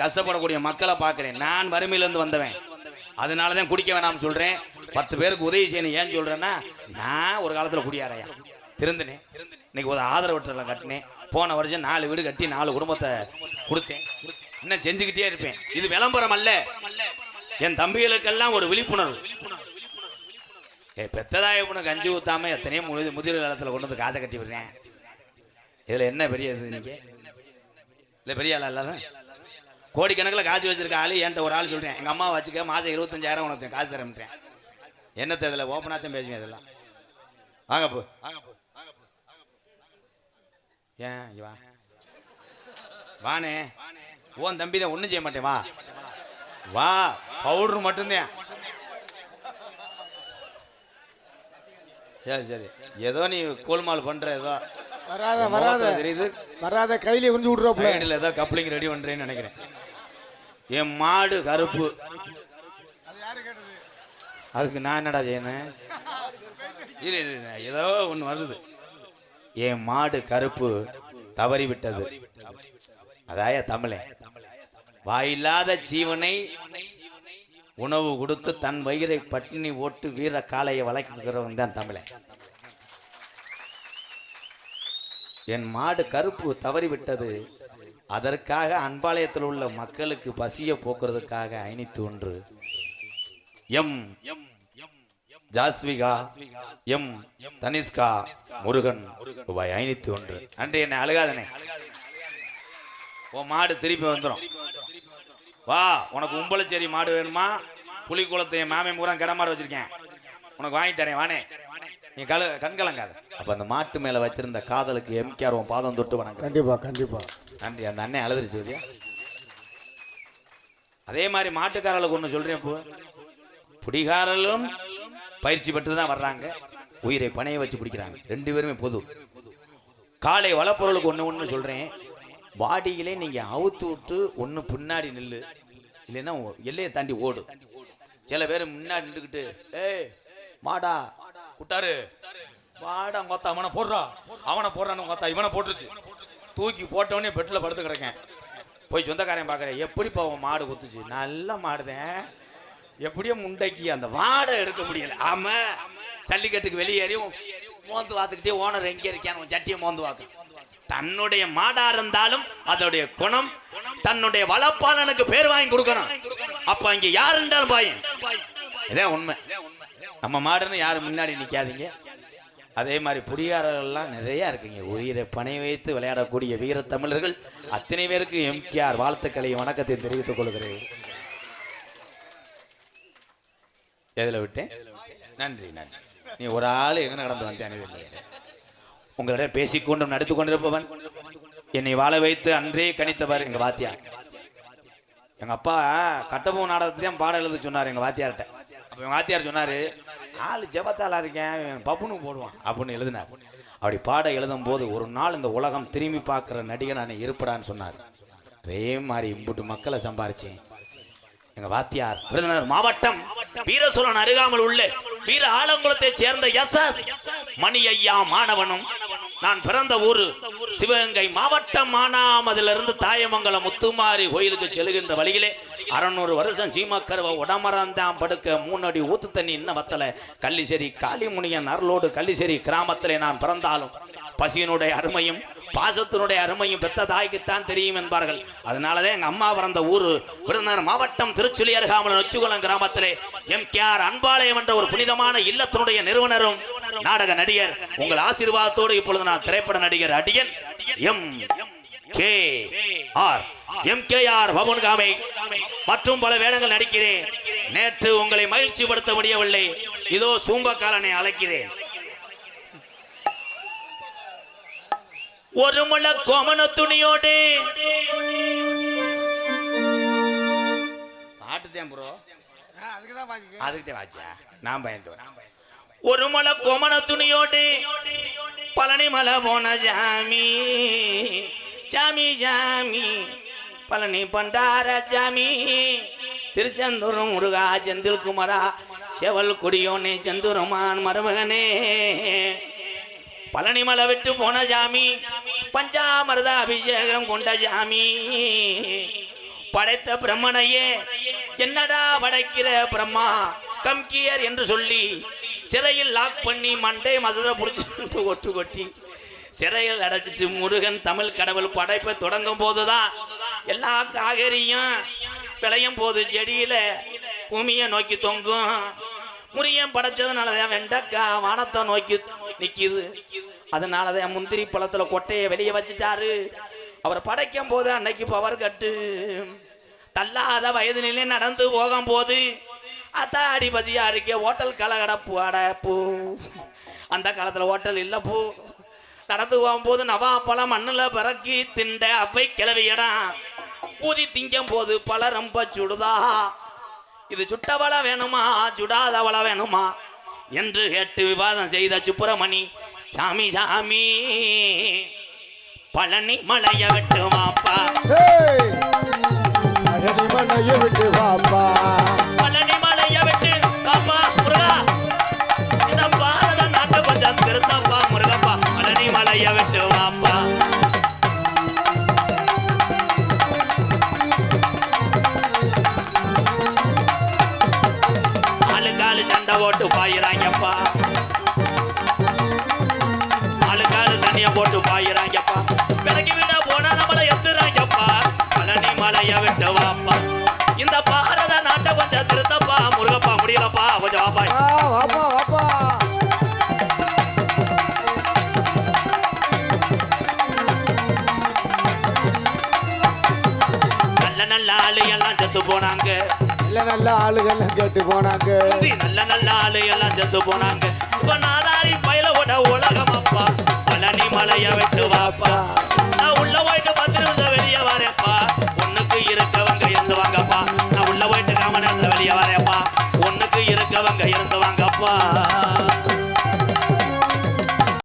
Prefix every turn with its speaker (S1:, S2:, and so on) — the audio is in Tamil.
S1: கஷ்டப்படக்கூடிய மக்களை பார்க்குறேன். நான் வறுமையிலேருந்து வந்தவன். அதனால தான் குடிக்க வேணாம்னு சொல்கிறேன் பத்து பேருக்கு உதவி செய்யணும். ஏன் சொல்கிறேன்னா நான் ஒரு காலத்தில் குடியாரையா? திருந்தினேன். இன்னைக்கு ஒரு ஆதரவற்றல கட்டினேன். போன வருஷம் நாலு வீடு கட்டி நாலு குடும்பத்தை கொடுத்தேன். இன்னும் செஞ்சுக்கிட்டே இருப்பேன். இது விளம்பரம் அல்ல. என் தம்பிகளுக்கெல்லாம் ஒரு விழிப்புணர்வு. ஏ பெத்ததாய பொண்ணு கஞ்சி ஊத்தாம எத்தனையோ முதி முதிர் காலத்தில் கொண்டு வந்து காசை கட்டி விடுறேன். இதில் என்ன பெரிய இது இன்னைக்கு? இல்லை பெரிய ஆளா எல்லாரும்? கோடிக்கணக்கில் காசு வச்சிருக்க ஆளு என்கிட்ட ஒரு ஆள் சொல்கிறேன் எங்கள் அம்மா வச்சுக்க மாதம் இருபத்தஞ்சாயிரம் உனக்கு காசு தரேன்ட்டேன் என்னத்தை இதில் ஓப்பனாகத்தான் பேசுவேன் இதெல்லாம் வாங்க போ வாங்க போ. ஏன் வா. வானே. ஓன் தம்பி தான் ஒன்றும் செய்ய மாட்டேன் வா. வா பவுடர் மட்டும்தான். சரி சரி. ஏதோ நீ கோல்மால் பண்ற ஏதோ.
S2: வராத வராத.
S1: தெரியுது.
S2: வராத கையில உறிஞ்சு
S1: சைடில் ஏதோ கப்ளிங் ரெடி பண்றேன்னு நினைக்கிறேன். என் மாடு கருப்பு. அதுக்கு நான் என்னடா செய்யணும் ஏதோ ஒன்று வருது. என் மாடு கருப்பு தவறி விட்டது அதாய தமிழே. வாயில்லாத ஜீவனை உணவு கொடுத்து தன் வயிறை பட்டினி ஓட்டு வீர காளையை வளர்க்கிறவன் தான் தமிழன் என் மாடு கருப்பு தவறிவிட்டது. அதற்காக அன்பாளையத்தில் உள்ள மக்களுக்கு பசிய போக்குறதுக்காக ஐனித்து ஒன்று. எம். ஜாஸ்விகா. எம். தனிஷ்கா. முருகன். ரூபாய் ஐநூத்தி ஒன்று. நன்றி என்ன அழுகாதனே. உன் மாடு திருப்பி வந்துடும் வா உனக்கு உம்பளச்சேரி மாடு வேணுமா? புலிக்குளத்தை மாமே மாமன் பூரா கிடமாறு வச்சிருக்கேன். உனக்கு வாங்கி தரேன் வானே. நீ கல கண்கலங்காத. அப்ப அந்த மாட்டு மேல வச்சிருந்த காதலுக்கு எம்கேஆர் உன் பாதம் தொட்டு வணங்க
S2: கண்டிப்பா கண்டிப்பா.
S1: நன்றி அந்த அண்ணன் அழுதுருச்சு சரியா அதே மாதிரி மாட்டுக்காரர்களுக்கு ஒன்று சொல்றேன் இப்போ பிடிகாரர்களும் பயிற்சி பெற்று தான் வர்றாங்க. உயிரை பணைய வச்சு பிடிக்கிறாங்க. ரெண்டு பேருமே பொது. காலை வளப்பொருளுக்கு ஒன்று ஒன்று சொல்கிறேன் வாடியிலே நீங்கள் அவுத்து விட்டு ஒன்று பின்னாடி நில்லு. இல்லைன்னா எல்லையை தாண்டி ஓடு. சில பேர் முன்னாடி நின்றுக்கிட்டு ஏய் மாடா குட்டாரு. வாடா கொத்தா அவனை போடுறா. அவனை போடுறான்னு கொத்தா இவனை போட்டுருச்சு. தூக்கி போட்டவனே பெட்டில் படுத்து கிடக்கேன். போய் சொந்தக்காரன் பார்க்குறேன். எப்படி போவோம் மாடு குத்துச்சு? நல்ல மாடுதேன் எப்படியோ முண்டைக்கு அந்த வாடை எடுக்க முடியல. ஆமா. ஜல்லிக்கட்டுக்கு வெளியேறி மோந்து பார்த்துக்கிட்டே ஓனர் எங்கே இருக்கான்னு உன் சட்டியை மோந்து வாத்து தன்னுடைய மாடா இருந்தாலும் அதோடைய குணம் தன்னுடைய வளப்பாளனுக்கு பேர் வாங்கி கொடுக்கணும். அப்ப இங்க யார் இருந்தாலும் பாயும். இதான் உண்மை. நம்ம மாடுன்னு யாரும் முன்னாடி நிக்காதீங்க. அதே மாதிரி புரியாரர்கள்லாம் நிறையா இருக்குங்க. உயிரை பணை வைத்து விளையாடக்கூடிய வீர தமிழர்கள் அத்தனை பேருக்கு எம்கேஆர் வாழ்த்துக்களை வணக்கத்தை தெரிவித்துக் கொள்கிறேன். எதில் விட்டேன்? நன்றி நன்றி. நீ ஒரு ஆள் எங்க நடந்து வந்தேன் உங்களிடம் பேசிக்கொண்டும் நடித்து கொண்டிருப்பவன் என்னை வாழ வைத்து அன்றே கணித்தவர் எங்க வாத்தியார். எங்க அப்பா கட்டபொம்மன் நாடகத்தையும் பாடம் எழுத சொன்னார் எங்க வாத்தியார்கிட்ட. அப்போ வாத்தியார் சொன்னார் ஆள் ஜெபத்தாலா இருக்கேன் பப்புனு போடுவான் அப்படின்னு எழுதினார். அப்படி பாட எழுதும் போது ஒரு நாள் இந்த உலகம் திரும்பி பார்க்குற நடிகர் நான் இருப்படான்னு சொன்னார். அதே மாதிரி இம்புட்டு மக்களை சம்பாரிச்சேன் எங்க வாத்தியார் விருதுநகர் மாவட்டம் வீரசோழன் அருகாமல் உள்ள வீர ஆலங்குளத்தை சேர்ந்த எஸ் எஸ் மணி ஐயா மாணவனும் நான் பிறந்த ஊரு சிவகங்கை மாவட்டம் மானாமதிலிருந்து தாயமங்கலம் முத்துமாரி கோயிலுக்கு செல்கின்ற வழியிலே அறநூறு வருஷம் சீமக்கருவ உடமரந்தான் படுக்க மூணடி ஊத்து தண்ணி இன்னும் வத்தல. கள்ளிசேரி காளிமுனியன் அருளோடு கள்ளிசேரி கிராமத்திலே நான் பிறந்தாலும் பசியினுடைய அருமையும் பாசத்தினுடைய அருமையும் பெத்த தாய்க்குத்தான் தெரியும் என்பார்கள். அதனாலதான் எங்க அம்மா பிறந்த ஊரு விருதுநகர் மாவட்டம் திருச்சுழி அருகாமல் நொச்சுகுளம் கிராமத்திலே எம் கே ஆர் அன்பாலயம் என்ற ஒரு புனிதமான இல்லத்தினுடைய நிறுவனரும் நாடக நடிகர் உங்கள் ஆசீர்வாதத்தோடு இப்பொழுது நான் திரைப்பட நடிகர் அடியன் M K R. M K R பவன்காமை மற்றும் பல வேடங்கள் நடிக்கிறேன். நேற்று உங்களை மகிழ்ச்சிப்படுத்த முடியவில்லை இதோ சூம்பக்காலனை அழைக்கிறேன். ஒரு முள கோமண துணியோடு. பாட்டுதான் ப்ரோ
S2: அதுக்கு தான் பாதிக்க
S1: அதுக்கு வாச்சியா நான் பயந்து ஒரு மலை கோமண துணியோடு. பழனி மலை போன ஜாமி ஜாமி ஜாமி. பழனி பண்டார சாமி. திருச்செந்தூர் முருகா செந்தில் குமரா செவல் குடியோனே செந்தூரமான் மருமகனே. பழனி மலை விட்டு போன சாமி பஞ்சாமிரத அபிஷேகம் கொண்ட ஜாமி படைத்த பிரம்மனையே என்னடா படைக்கிற பிரம்மா? கம்கியர் என்று சொல்லி சிறையில் லாக் பண்ணி மண்டே மதுரை புடிச்சு ஒட்டு கொட்டி சிறையில் அடைச்சிட்டு முருகன் தமிழ் கடவுள் படைப்பை தொடங்கும் போதுதான் எல்லா காய்கறியும் விளையும் போது செடியில பூமியை நோக்கி தொங்கும். முறியம் படைச்சதுனாலதான் வெண்டைக்காய் வானத்தை நோக்கி நிக்குது. அதனாலதான் முந்திரி பழத்துல கொட்டையை வெளியே வச்சுட்டாரு. அவர் படைக்கும் போது அன்னைக்கு பவர் கட்டு தள்ளாத வயதினிலே நடந்து போகும் போது அத்தாடி பசியா இருக்கே ஹோட்டல் கலகடப்பு பூ அந்த காலத்துல ஹோட்டல் இல்ல பூ. நடந்து போகும்போது நவாப்பழம் மண்ணுல பிறக்கி திண்ட அவை கிளவியடான் ஊதி திங்கும் போது பல ரொம்ப சுடுதா. இது சுட்டவள வேணுமா? சுடாதவள வேணுமா? என்று கேட்டு விவாதம் செய்த சுப்பிரமணி சாமி சாமி பழனி மலைய விட்டு வாப்பா. பழனி மலைய விட்டு வாப்பா. போட்டு பாயிறாங்கப்பா. ஆளுக்காளு தண்ணிய போட்டு பாயிறாங்கப்பா. விலகி விட போனா நம்மளை எத்துறாங்கப்பா. பழனி மலைய விட்டு வாப்பா. இந்த பாரத நாட்டை கொஞ்சம் திருத்தப்பா. முருகப்பா முடியலப்பா. கொஞ்சம் வாப்பா.
S2: வாப்பா வாப்பா.
S1: நல்ல நல்ல ஆளு எல்லாம் செத்து போனாங்க.
S2: நல்ல நல்ல ஆளுகள் கேட்டு போனாங்க.
S1: நல்ல நல்ல ஆளு எல்லாம் செத்து போனாங்க. இப்ப நாதாரி பயில ஓட உலகம் அப்பா. பழனி மலைய விட்டு வாப்பா.